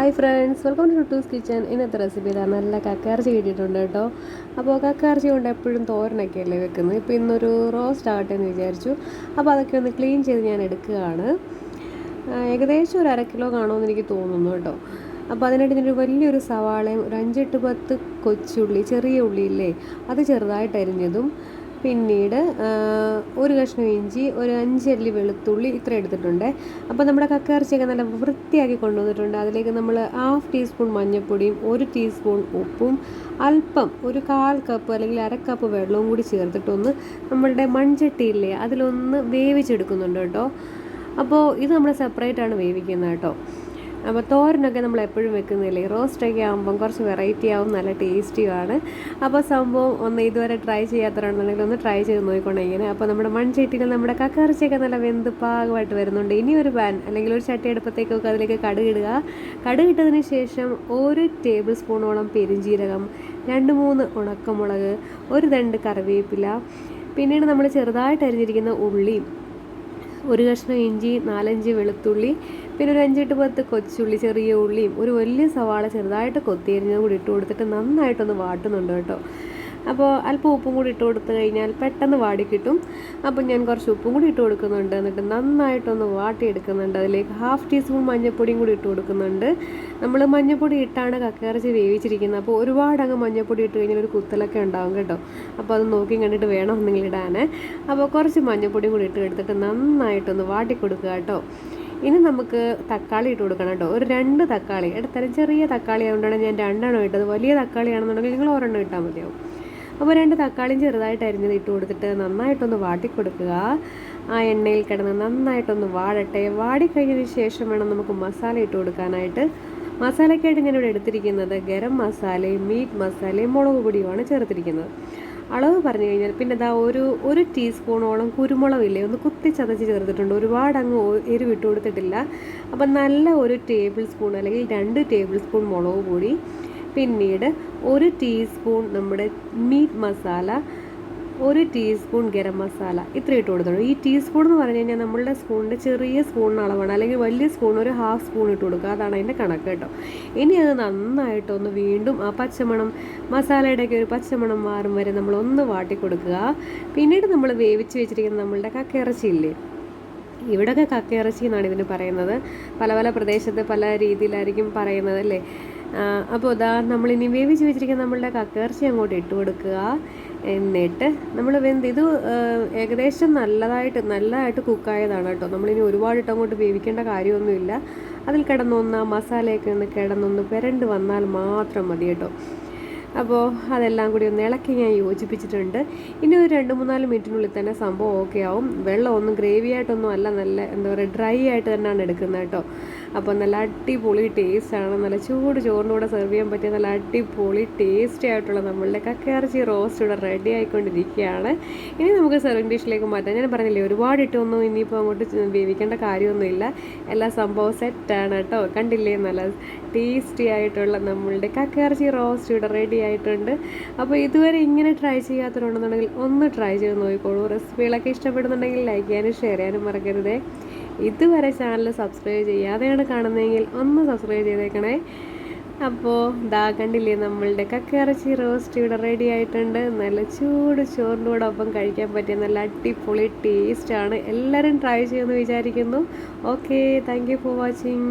Hi friends welcome to Tooz kitchen ഇന്നത്തെ recipe ഇതാ നല്ല കക്കാർച്ചി കിട്ടിയിട്ടുണ്ട് കേട്ടോ. അപ്പോൾ കക്കാർച്ചി കൊണ്ട് എപ്പോഴും തോരനൊക്കെ അല്ലേ വെക്കുന്നത്? ഇപ്പോൾ ഇന്നൊരു റോസ്റ്റ് ആകട്ടെ എന്ന് വിചാരിച്ചു. അപ്പോൾ അതൊക്കെ ഒന്ന് ക്ലീൻ ചെയ്ത് ഞാൻ എടുക്കുകയാണ്. ഏകദേശം ഒരു അര കിലോ കാണുമെന്ന് എനിക്ക് തോന്നുന്നു കേട്ടോ. അപ്പോൾ അതിനായിട്ട് ഞാനൊരു വലിയൊരു സവാളയും ഒരു അഞ്ചെട്ട് പത്ത് കൊച്ചുള്ളി ചെറിയ ഉള്ളിയില്ലേ അത് ചെറുതായിട്ട് അരിഞ്ഞതും പിന്നീട് ഒരു കഷ്ണം ഇഞ്ചി ഒരു അഞ്ചല്ലി വെളുത്തുള്ളി ഇത്ര എടുത്തിട്ടുണ്ട്. അപ്പോൾ നമ്മുടെ കക്കയിറച്ചിയൊക്കെ നല്ല വൃത്തിയാക്കി കൊണ്ടുവന്നിട്ടുണ്ട്. അതിലേക്ക് നമ്മൾ ഹാഫ് ടീസ്പൂൺ മഞ്ഞൾപ്പൊടിയും ഒരു ടീസ്പൂൺ ഉപ്പും അല്പം ഒരു കാൽ കപ്പ് അല്ലെങ്കിൽ അര കപ്പ് വെള്ളവും കൂടി ചേർത്തിട്ടൊന്ന് നമ്മളുടെ മൺചട്ടിയില്ലേ അതിലൊന്ന് വേവിച്ചെടുക്കുന്നുണ്ട് കേട്ടോ. അപ്പോൾ ഇത് നമ്മൾ സെപ്പറേറ്റാണ് വേവിക്കുന്നത് കേട്ടോ. അപ്പോൾ തോരനൊക്കെ നമ്മൾ എപ്പോഴും വെക്കുന്നില്ലേ? റോസ്റ്റൊക്കെ ആകുമ്പം കുറച്ച് വെറൈറ്റി ആവും നല്ല ടേസ്റ്റിയുമാണ് അപ്പോൾ സംഭവം ഒന്ന് ഇതുവരെ ട്രൈ ചെയ്യാത്തവരാണെന്നുണ്ടെങ്കിൽ ഒന്ന് ട്രൈ ചെയ്ത് നോക്കിക്കൊണ്ടേ ഇങ്ങനെ അപ്പോൾ നമ്മുടെ മൺചട്ടിയിൽ നമ്മുടെ കക്കറിച്ചൊക്കെ നല്ല വെന്ത് പാകമായിട്ട് വരുന്നുണ്ട്. ഇനി ഒരു പാൻ അല്ലെങ്കിൽ ഒരു ചട്ടി എടുപ്പത്തേക്കൊക്കെ അതിലേക്ക് കടുകിടുക കടുകിട്ടതിന് ശേഷം ഒരു ടേബിൾ സ്പൂണോളം പെരുംജീരകം രണ്ട് മൂന്ന് ഉണക്കമുളക് ഒരു രണ്ട് കറിവേപ്പില പിന്നീട് നമ്മൾ ചെറുതായിട്ട് അരിഞ്ഞിരിക്കുന്ന ഉള്ളിയും ഒരു കഷ്ണം ഇഞ്ചി നാലഞ്ച് വെളുത്തുള്ളി പിന്നെ ഒരു അഞ്ചെട്ട് പത്ത് കൊച്ചുള്ളി ചെറിയ ഉള്ളിയും ഒരു വലിയ സവാള ചെറുതായിട്ട് കൊത്തിയരിഞ്ഞതും കൂടി ഇട്ട് കൊടുത്തിട്ട് നന്നായിട്ടൊന്ന് വാട്ടുന്നുണ്ട് കേട്ടോ. അപ്പോൾ അല്പം ഉപ്പും കൂടി ഇട്ട് കൊടുത്തു കഴിഞ്ഞാൽ പെട്ടെന്ന് വാടി കിട്ടും. അപ്പോൾ ഞാൻ കുറച്ച് ഉപ്പും കൂടി ഇട്ട് കൊടുക്കുന്നുണ്ട്. എന്നിട്ട് നന്നായിട്ടൊന്ന് വാട്ടിയെടുക്കുന്നുണ്ട്. അതിലേക്ക് ഹാഫ് ടീസ്പൂൺ മഞ്ഞൾപ്പൊടിയും കൂടി ഇട്ട് കൊടുക്കുന്നുണ്ട്. നമ്മൾ മഞ്ഞൾപ്പൊടി ഇട്ടാണ് കക്കയിറച്ചി വേവിച്ചിരിക്കുന്നത്. അപ്പോൾ ഒരുപാട് അങ്ങ് മഞ്ഞൾപ്പൊടി ഇട്ട് കഴിഞ്ഞാൽ ഒരു കുത്തലൊക്കെ ഉണ്ടാവും കേട്ടോ. അപ്പോൾ അത് നോക്കി കണ്ടിട്ട് വേണം നിങ്ങൾ ഇടാൻ അപ്പോൾ കുറച്ച് മഞ്ഞൾപ്പൊടിയും കൂടി ഇട്ട് എടുത്തിട്ട് നന്നായിട്ടൊന്ന് വാട്ടി കൊടുക്കുക കേട്ടോ. ഇനി നമുക്ക് തക്കാളി ഇട്ട് കൊടുക്കണം കേട്ടോ. ഒരു രണ്ട് തക്കാളി. ഇടത്തരം ചെറിയ തക്കാളി ആയതുകൊണ്ടാണ് ഞാൻ രണ്ടെണ്ണം ഇട്ടത്. വലിയ തക്കാളി ആണെന്നുണ്ടെങ്കിൽ നിങ്ങൾ ഒരെണ്ണം ഇട്ടാൽ മതിയാവും. അപ്പോൾ രണ്ട് തക്കാളിയും ചെറുതായിട്ട് അരിഞ്ഞത് ഇട്ട് കൊടുത്തിട്ട് നന്നായിട്ടൊന്ന് വാട്ടി കൊടുക്കുക ആ എണ്ണയിൽ കിടന്ന് നന്നായിട്ടൊന്ന് വാടട്ടെ. വാടിക്കഴിഞ്ഞതിന് ശേഷം വേണം നമുക്ക് മസാല ഇട്ട് കൊടുക്കാനായിട്ട്. മസാലയ്ക്കായിട്ട് ഞാനിവിടെ എടുത്തിരിക്കുന്നത് ഗരം മസാലയും മീറ്റ് മസാലയും മുളക് പൊടിയുമാണ് ചേർത്തിരിക്കുന്നത്. അളവ് പറഞ്ഞു കഴിഞ്ഞാൽ പിന്നെ ഇതാ ഒരു ഒരു ടീസ്പൂണോളം കുരുമുളകില്ലേ ഒന്ന് കുത്തി ചതച്ച് ചേർത്തിട്ടുണ്ട്. ഒരുപാട് അങ്ങ് ഒ- എരിവ് ഇട്ട് കൊടുത്തിട്ടില്ല. അപ്പം നല്ല ഒരു ടേബിൾ സ്പൂൺ അല്ലെങ്കിൽ രണ്ട് ടേബിൾ സ്പൂൺ മുളക് പൊടി. പിന്നീട് ഒരു ടീസ്പൂൺ നമ്മുടെ മീറ്റ് മസാല ഒരു ടീസ്പൂൺ ഗരം മസാല ഇത്ര ഇട്ട് കൊടുത്തോളൂ ഈ ടീസ്പൂൺ എന്ന് പറഞ്ഞു കഴിഞ്ഞാൽ നമ്മളുടെ സ്പൂണിന്റെ ചെറിയ സ്പൂണിന് അളവാണ്. അല്ലെങ്കിൽ വലിയ സ്പൂൺ ഒരു ഹാഫ് സ്പൂൺ ഇട്ട് കൊടുക്കുക. അതാണ് അതിന്റെ കണക്ക് കേട്ടോ. ഇനി അത് നന്നായിട്ടൊന്ന് വീണ്ടും ആ പച്ചമണം മസാലയുടെയൊക്കെ ഒരു പച്ചമണം മാറും വരെ നമ്മൾ ഒന്ന് വാട്ടി കൊടുക്കുക. പിന്നീട് നമ്മൾ വേവിച്ച് വെച്ചിരിക്കുന്ന നമ്മളുടെ കക്കയിറച്ചിയില്ലേ ഇവിടെയൊക്കെ കക്കയിറച്ചി എന്നാണ് ഇതിന് പറയുന്നത്. പല പല പ്രദേശത്ത് പല രീതിയിലായിരിക്കും പറയുന്നത് അല്ലേ? അപ്പോൾ ഇതാ നമ്മളിനി വേവിച്ച് വെച്ചിരിക്കുന്ന നമ്മളുടെ കക്കയിറച്ചി അങ്ങോട്ട് ഇട്ട് കൊടുക്കുക. എന്നിട്ട് നമ്മൾ വെന്ത് ഇത് ഏകദേശം നല്ലതായിട്ട് നല്ലതായിട്ട് കുക്കായതാണ് കേട്ടോ. നമ്മളിനി ഒരുപാട് ഇട്ട് അങ്ങോട്ട് വേവിക്കേണ്ട കാര്യമൊന്നുമില്ല. അതിൽ കിടന്നൊന്ന് മസാലയൊക്കെ ഒന്ന് കിടന്നൊന്ന് പെരണ്ട് വന്നാൽ മാത്രം മതി കേട്ടോ. അപ്പോൾ അതെല്ലാം കൂടി ഒന്ന് ഇളക്കി ഞാൻ യോജിപ്പിച്ചിട്ടുണ്ട്. ഇനി ഒരു രണ്ട് മൂന്നാൽ മിനിറ്റിനുള്ളിൽ തന്നെ സംഭവം ഓക്കെ ആവും. വെള്ളം ഒന്നും ഗ്രേവി ആയിട്ടൊന്നും അല്ല നല്ല എന്താ പറയുക ഡ്രൈ ആയിട്ട് തന്നെയാണ് എടുക്കുന്നത് കേട്ടോ. അപ്പോൾ നല്ല അടിപൊളി ടേസ്റ്റാണ് നല്ല ചൂട് ചോറിന്റെ കൂടെ സെർവ് ചെയ്യാൻ പറ്റിയ നല്ല അടിപൊളി ടേസ്റ്റി ആയിട്ടുള്ള നമ്മളുടെ കക്കയിറച്ചി റോസ്റ്റ് ഇവിടെ റെഡി ആയിക്കൊണ്ടിരിക്കുകയാണ്. ഇനി നമുക്ക് സെർവിങ് ഡിഷിലേക്ക് മാറ്റാം. ഞാൻ പറഞ്ഞില്ലേ ഒരുപാട് ഇട്ടൊന്നും ഇനിയിപ്പോൾ അങ്ങോട്ട് വേവിക്കേണ്ട കാര്യമൊന്നുമില്ല. എല്ലാ സംഭവം സെറ്റാണ് കേട്ടോ. കണ്ടില്ലേ നല്ല ടേസ്റ്റി ആയിട്ടുള്ള നമ്മളുടെ കക്കയിറച്ചി റോസ്റ്റ് ഇവിടെ റെഡി ആയിട്ടുണ്ട്. അപ്പോൾ ഇതുവരെ ഇങ്ങനെ ട്രൈ ചെയ്യാത്തവരുണ്ടെന്നുണ്ടെങ്കിൽ ഒന്ന് ട്രൈ ചെയ്ത് നോക്കിക്കോളൂ. റെസിപ്പികളൊക്കെ ഇഷ്ടപ്പെടുന്നുണ്ടെങ്കിൽ ലൈക്ക് ചെയ്യാനും ഷെയർ ചെയ്യാനും മറക്കരുതേ. ഇതുവരെ ചാനൽ സബ്സ്ക്രൈബ് ചെയ്യാതെയാണ് കാണുന്നതെങ്കിൽ ഒന്ന് സബ്സ്ക്രൈബ് ചെയ്തേക്കണേ. അപ്പോൾ ദാ കണ്ടില്ലേ നമ്മളുടെ കക്കയിറച്ചി റോസ്റ്റ് ഇവിടെ റെഡി ആയിട്ടുണ്ട്. നല്ല ചൂട് ഒപ്പം കഴിക്കാൻ പറ്റിയ നല്ല അടിപൊളി ടേസ്റ്റാണ് എല്ലാവരും ട്രൈ ചെയ്യുമെന്ന് വിചാരിക്കുന്നു. Okay thank for watching